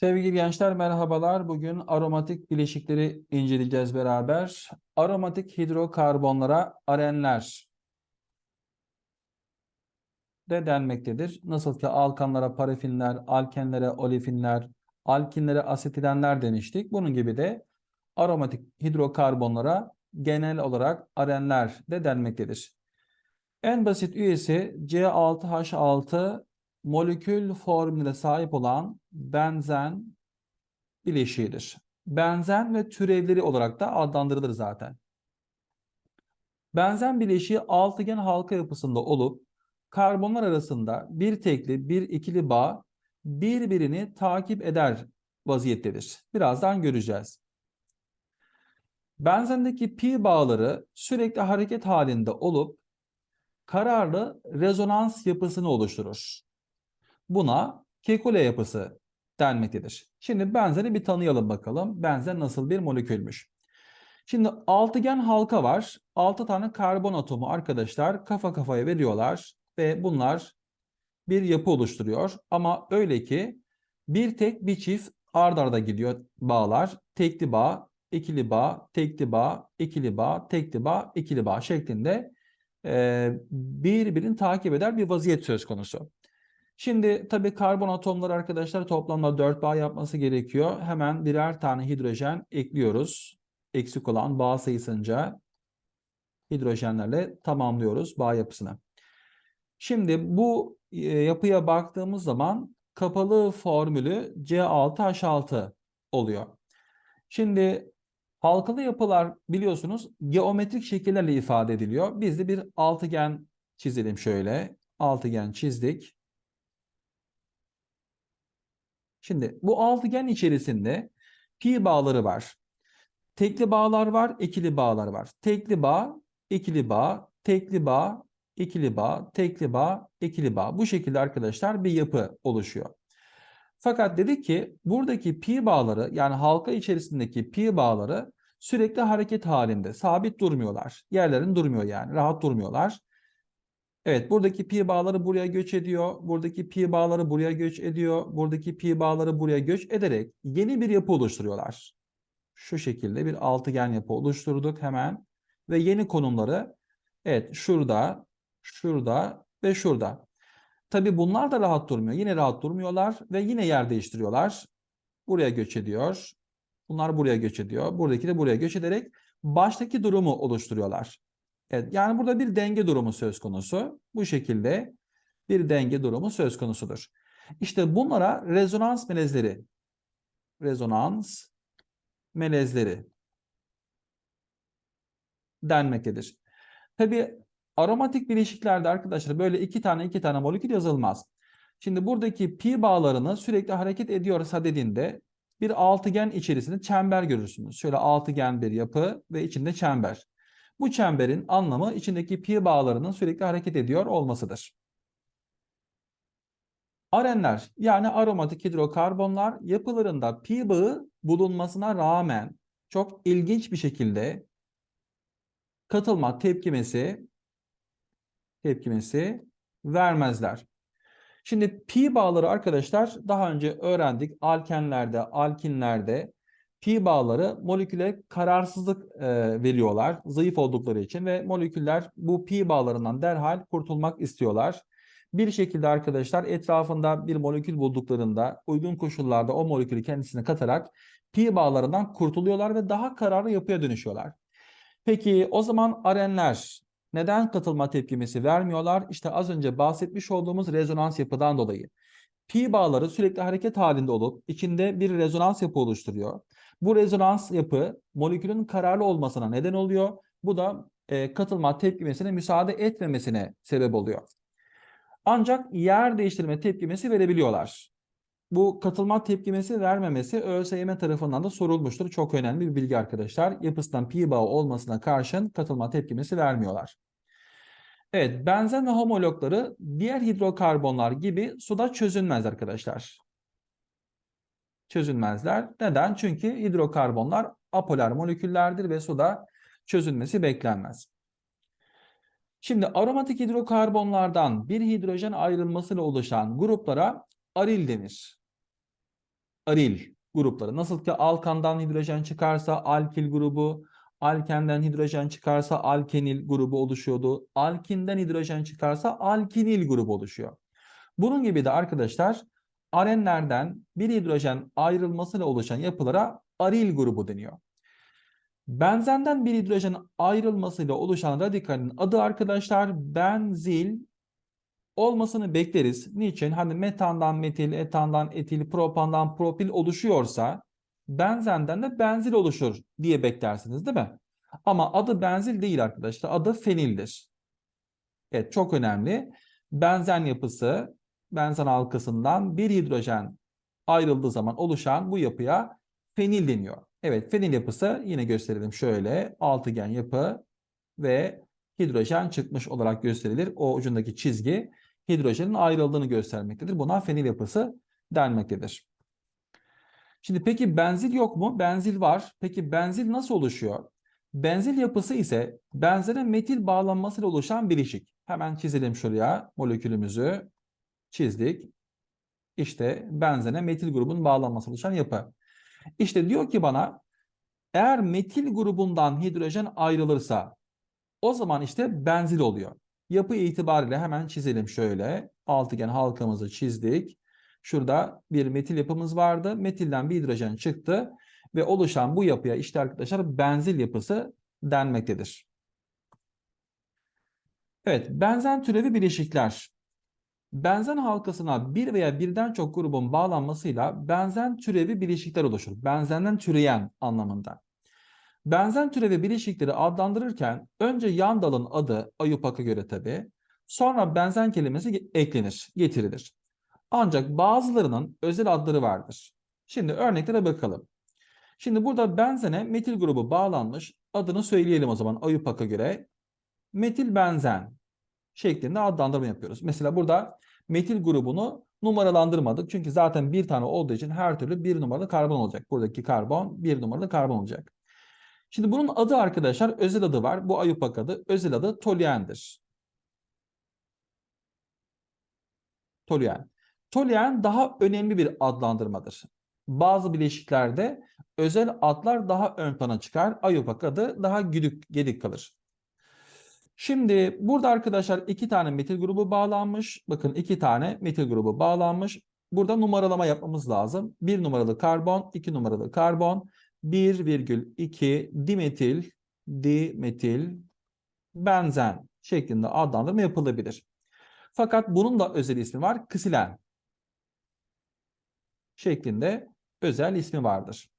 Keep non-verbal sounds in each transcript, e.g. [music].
Sevgili gençler merhabalar. Bugün aromatik bileşikleri inceleyeceğiz beraber. Aromatik hidrokarbonlara arenler de denmektedir. Nasıl ki alkanlara parafinler, alkenlere olefinler, alkinlere asetilenler demiştik. Bunun gibi de aromatik hidrokarbonlara genel olarak arenler de denmektedir. En basit üyesi C6H6 molekül formüle sahip olan benzen bileşiğidir. Benzen ve türevleri olarak da adlandırılır zaten. Benzen bileşiği altıgen halka yapısında olup karbonlar arasında bir tekli bir ikili bağ birbirini takip eder vaziyettedir. Birazdan göreceğiz. Benzendeki pi bağları sürekli hareket halinde olup kararlı rezonans yapısını oluşturur. Buna Kekule yapısı denmektedir. Şimdi benzeri bir tanıyalım bakalım. Benzer nasıl bir molekülmüş. Şimdi altıgen halka var. 6 tane karbon atomu arkadaşlar kafa kafaya veriyorlar ve bunlar bir yapı oluşturuyor. Ama öyle ki bir tek bir çift ard arda gidiyor bağlar. Tekli bağ, ikili bağ, tekli bağ, ikili bağ, tekli bağ, ikili bağ şeklinde birbirini takip eder bir vaziyet söz konusu. Şimdi tabii karbon atomları arkadaşlar toplamda 4 bağ yapması gerekiyor. Hemen birer tane hidrojen ekliyoruz. Eksik olan bağ sayısınca hidrojenlerle tamamlıyoruz bağ yapısını. Şimdi bu e, yapıya baktığımız zaman kapalı formülü C6H6 oluyor. Şimdi halkalı yapılar biliyorsunuz geometrik şekillerle ifade ediliyor. Biz de bir altıgen çizelim şöyle. Altıgen çizdik. Şimdi bu altıgen içerisinde pi bağları var. Tekli bağlar var, ikili bağlar var. Tekli bağ, ikili bağ, tekli bağ, ikili bağ, tekli bağ, ikili bağ. Bu şekilde arkadaşlar bir yapı oluşuyor. Fakat dedik ki buradaki pi bağları yani halka içerisindeki pi bağları sürekli hareket halinde. Sabit durmuyorlar. Yerlerin durmuyor yani. Rahat durmuyorlar. Evet buradaki pi bağları buraya göç ediyor. Buradaki pi bağları buraya göç ediyor. Buradaki pi bağları buraya göç ederek yeni bir yapı oluşturuyorlar. Şu şekilde bir altıgen yapı oluşturduk hemen. Ve yeni konumları evet şurada, şurada ve şurada. Tabi bunlar da rahat durmuyor. Yine rahat durmuyorlar ve yine yer değiştiriyorlar. Buraya göç ediyor. Bunlar buraya göç ediyor. Buradaki de buraya göç ederek baştaki durumu oluşturuyorlar. Evet, yani burada bir denge durumu söz konusu. Bu şekilde bir denge durumu söz konusudur. İşte bunlara rezonans melezleri, rezonans melezleri denmektedir. Tabi aromatik bileşiklerde arkadaşlar böyle iki tane iki tane molekül yazılmaz. Şimdi buradaki pi bağlarını sürekli hareket ediyorsa dediğinde bir altıgen içerisinde çember görürsünüz. Şöyle altıgen bir yapı ve içinde çember. Bu çemberin anlamı içindeki pi bağlarının sürekli hareket ediyor olmasıdır. Arenler yani aromatik hidrokarbonlar yapılarında pi bağı bulunmasına rağmen çok ilginç bir şekilde katılma tepkimesi tepkimesi vermezler. Şimdi pi bağları arkadaşlar daha önce öğrendik alkenlerde, alkinlerde pi bağları moleküle kararsızlık e, veriyorlar zayıf oldukları için ve moleküller bu pi bağlarından derhal kurtulmak istiyorlar. Bir şekilde arkadaşlar etrafında bir molekül bulduklarında uygun koşullarda o molekülü kendisine katarak pi bağlarından kurtuluyorlar ve daha kararlı yapıya dönüşüyorlar. Peki o zaman arenler neden katılma tepkimesi vermiyorlar? İşte az önce bahsetmiş olduğumuz rezonans yapıdan dolayı. Pi bağları sürekli hareket halinde olup içinde bir rezonans yapı oluşturuyor. Bu rezonans yapı molekülün kararlı olmasına neden oluyor. Bu da e, katılma tepkimesine müsaade etmemesine sebep oluyor. Ancak yer değiştirme tepkimesi verebiliyorlar. Bu katılma tepkimesi vermemesi ÖSYM tarafından da sorulmuştur. Çok önemli bir bilgi arkadaşlar. Yapısından pi bağı olmasına karşın katılma tepkimesi vermiyorlar. Evet, benzen ve homologları diğer hidrokarbonlar gibi suda çözünmez arkadaşlar çözülmezler. Neden? Çünkü hidrokarbonlar apolar moleküllerdir ve suda çözülmesi beklenmez. Şimdi aromatik hidrokarbonlardan bir hidrojen ayrılmasıyla oluşan gruplara aril denir. aril grupları. Nasıl ki alkandan hidrojen çıkarsa alkil grubu, alkenden hidrojen çıkarsa alkenil grubu oluşuyordu. Alkinden hidrojen çıkarsa alkinil grubu oluşuyor. Bunun gibi de arkadaşlar arenlerden bir hidrojen ayrılmasıyla oluşan yapılara aril grubu deniyor. Benzenden bir hidrojen ayrılmasıyla oluşan radikalin adı arkadaşlar benzil olmasını bekleriz. Niçin? Hani metandan metil, etandan etil, propandan propil oluşuyorsa benzenden de benzil oluşur diye beklersiniz değil mi? Ama adı benzil değil arkadaşlar. Adı fenildir. Evet çok önemli. Benzen yapısı benzen halkasından bir hidrojen ayrıldığı zaman oluşan bu yapıya fenil deniyor. Evet fenil yapısı yine gösterelim şöyle altıgen yapı ve hidrojen çıkmış olarak gösterilir. O ucundaki çizgi hidrojenin ayrıldığını göstermektedir. Buna fenil yapısı denmektedir. Şimdi peki benzil yok mu? Benzil var. Peki benzil nasıl oluşuyor? Benzil yapısı ise benzere metil bağlanmasıyla oluşan bileşik. Hemen çizelim şuraya molekülümüzü. Çizdik. İşte benzene metil grubun bağlanması oluşan yapı. İşte diyor ki bana eğer metil grubundan hidrojen ayrılırsa o zaman işte benzil oluyor. Yapı itibariyle hemen çizelim şöyle. Altıgen halkamızı çizdik. Şurada bir metil yapımız vardı. Metilden bir hidrojen çıktı ve oluşan bu yapıya işte arkadaşlar benzil yapısı denmektedir. Evet, benzen türevi bileşikler. Benzen halkasına bir veya birden çok grubun bağlanmasıyla benzen türevi bileşikler oluşur. Benzenden türeyen anlamında. Benzen türevi bileşikleri adlandırırken önce yan dalın adı Ayupak'a göre tabi, sonra benzen kelimesi eklenir, getirilir. Ancak bazılarının özel adları vardır. Şimdi örneklere bakalım. Şimdi burada benzene metil grubu bağlanmış. Adını söyleyelim o zaman Ayupak'a göre. Metil benzen şeklinde adlandırma yapıyoruz. Mesela burada metil grubunu numaralandırmadık. Çünkü zaten bir tane olduğu için her türlü bir numaralı karbon olacak. Buradaki karbon bir numaralı karbon olacak. Şimdi bunun adı arkadaşlar özel adı var. Bu Ayupak adı. Özel adı toluendir. Toluen. Toluen daha önemli bir adlandırmadır. Bazı bileşiklerde özel adlar daha ön plana çıkar. Ayupak adı daha güdük, gedik kalır. Şimdi burada arkadaşlar iki tane metil grubu bağlanmış. Bakın iki tane metil grubu bağlanmış. Burada numaralama yapmamız lazım. Bir numaralı karbon, iki numaralı karbon, 1,2 dimetil, dimetil, benzen şeklinde adlandırma yapılabilir. Fakat bunun da özel ismi var. Kisilen şeklinde özel ismi vardır.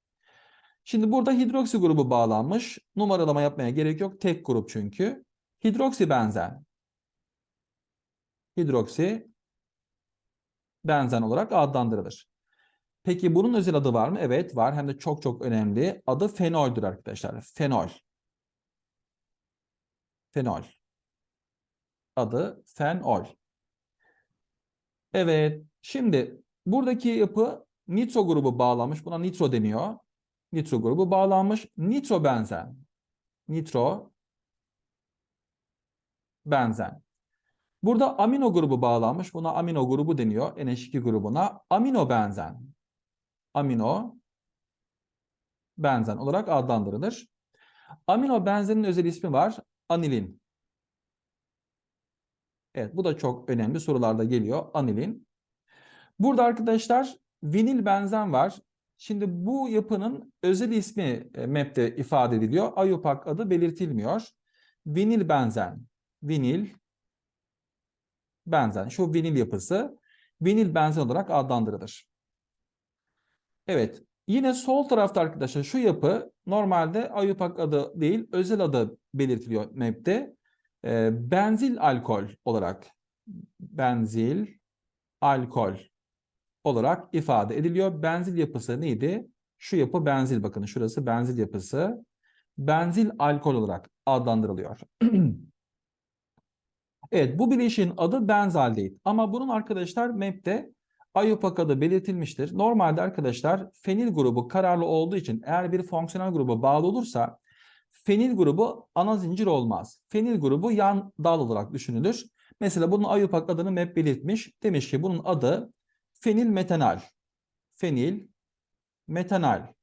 Şimdi burada hidroksi grubu bağlanmış. Numaralama yapmaya gerek yok. Tek grup çünkü. Hidroksi benzen. Hidroksi benzen olarak adlandırılır. Peki bunun özel adı var mı? Evet var. Hem de çok çok önemli. Adı fenoldür arkadaşlar. Fenol. Fenol. Adı fenol. Evet. Şimdi buradaki yapı nitro grubu bağlanmış. Buna nitro deniyor. Nitro grubu bağlanmış. Nitro benzen. Nitro benzen. Burada amino grubu bağlanmış. Buna amino grubu deniyor. NH2 grubuna. Amino benzen. Amino benzen olarak adlandırılır. Amino benzenin özel ismi var. Anilin. Evet bu da çok önemli sorularda geliyor. Anilin. Burada arkadaşlar vinil benzen var. Şimdi bu yapının özel ismi e, MEP'te ifade ediliyor. Ayupak adı belirtilmiyor. Vinil benzen. Vinil benzen. Şu vinil yapısı vinil benzen olarak adlandırılır. Evet. Yine sol tarafta arkadaşlar şu yapı normalde Ayupak adı değil özel adı belirtiliyor MEP'te. E, benzil alkol olarak benzil alkol olarak ifade ediliyor. Benzil yapısı neydi? Şu yapı benzil bakın şurası benzil yapısı. Benzil alkol olarak adlandırılıyor. [clears throat] evet bu bileşiğin adı benzaldehit ama bunun arkadaşlar MEP'te IUPAC adı belirtilmiştir. Normalde arkadaşlar fenil grubu kararlı olduğu için eğer bir fonksiyonel gruba bağlı olursa fenil grubu ana zincir olmaz. Fenil grubu yan dal olarak düşünülür. Mesela bunun IUPAC adını MEP belirtmiş. Demiş ki bunun adı fenil metanal. Fenil metanal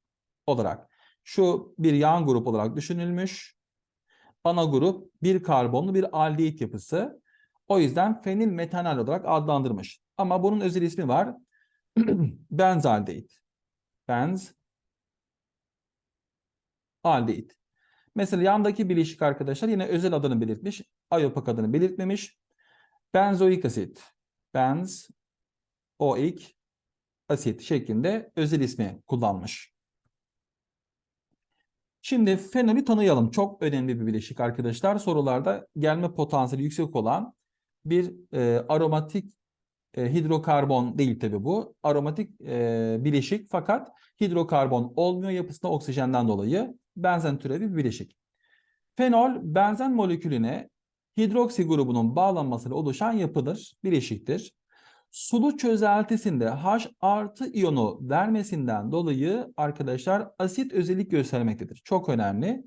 olarak. Şu bir yan grup olarak düşünülmüş. Ana grup bir karbonlu bir aldehit yapısı. O yüzden fenil metanal olarak adlandırmış. Ama bunun özel ismi var. [clears throat] Benzaldehit. Benz aldehit. Mesela yandaki bileşik arkadaşlar yine özel adını belirtmiş. Iopak adını belirtmemiş. Benzoik asit. Benz oik asit şeklinde özel ismi kullanmış. Şimdi fenolü tanıyalım. Çok önemli bir bileşik arkadaşlar. Sorularda gelme potansiyeli yüksek olan bir e, aromatik e, hidrokarbon değil tabi bu. Aromatik e, bileşik fakat hidrokarbon olmuyor yapısında oksijenden dolayı benzen türevi bir bileşik. Fenol benzen molekülüne hidroksi grubunun bağlanmasıyla oluşan yapıdır, bileşiktir. Sulu çözeltisinde H artı iyonu vermesinden dolayı arkadaşlar asit özellik göstermektedir. Çok önemli.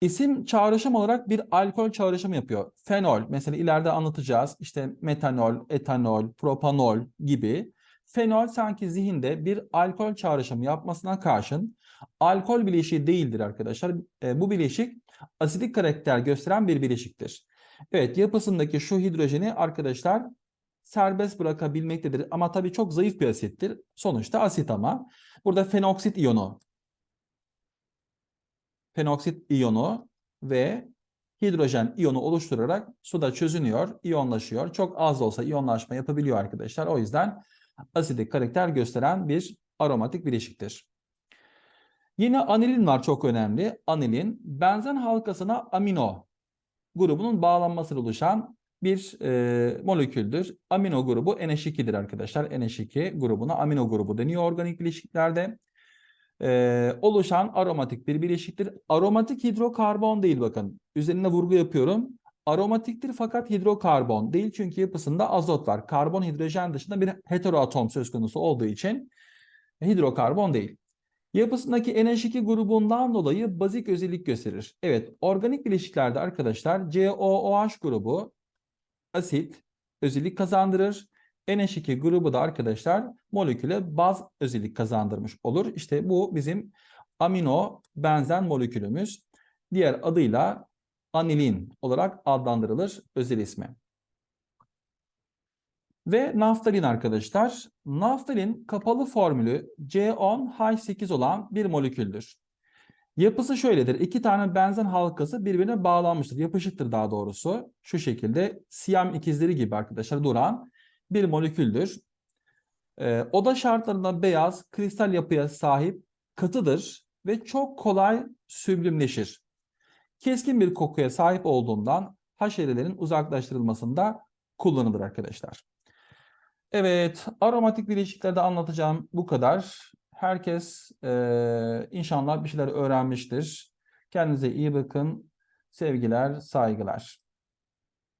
İsim çağrışım olarak bir alkol çağrışımı yapıyor. Fenol mesela ileride anlatacağız. İşte metanol, etanol, propanol gibi. Fenol sanki zihinde bir alkol çağrışımı yapmasına karşın alkol bileşiği değildir arkadaşlar. E, bu bileşik asidik karakter gösteren bir bileşiktir. Evet yapısındaki şu hidrojeni arkadaşlar serbest bırakabilmektedir. Ama tabii çok zayıf bir asittir. Sonuçta asit ama. Burada fenoksit iyonu. Fenoksit iyonu ve hidrojen iyonu oluşturarak suda çözünüyor, iyonlaşıyor. Çok az da olsa iyonlaşma yapabiliyor arkadaşlar. O yüzden asidik karakter gösteren bir aromatik bileşiktir. Yine anilin var çok önemli. Anilin benzen halkasına amino grubunun bağlanmasıyla oluşan bir e, moleküldür. Amino grubu NH2'dir arkadaşlar. NH2 grubuna amino grubu deniyor organik bileşiklerde. E, oluşan aromatik bir bileşiktir. Aromatik hidrokarbon değil bakın. Üzerine vurgu yapıyorum. Aromatiktir fakat hidrokarbon değil çünkü yapısında azot var. Karbon hidrojen dışında bir heteroatom söz konusu olduğu için hidrokarbon değil. Yapısındaki NH2 grubundan dolayı bazik özellik gösterir. Evet, organik bileşiklerde arkadaşlar COOH grubu asit özellik kazandırır. NH2 grubu da arkadaşlar moleküle baz özellik kazandırmış olur. İşte bu bizim amino benzen molekülümüz. Diğer adıyla anilin olarak adlandırılır özel ismi. Ve naftalin arkadaşlar. Naftalin kapalı formülü C10H8 olan bir moleküldür. Yapısı şöyledir. İki tane benzen halkası birbirine bağlanmıştır. Yapışıktır daha doğrusu. Şu şekilde siyam ikizleri gibi arkadaşlar duran bir moleküldür. Ee, oda şartlarında beyaz kristal yapıya sahip katıdır ve çok kolay süblimleşir. Keskin bir kokuya sahip olduğundan haşerelerin uzaklaştırılmasında kullanılır arkadaşlar. Evet, aromatik bileşiklerde anlatacağım bu kadar. Herkes e, inşallah bir şeyler öğrenmiştir. Kendinize iyi bakın. Sevgiler, saygılar.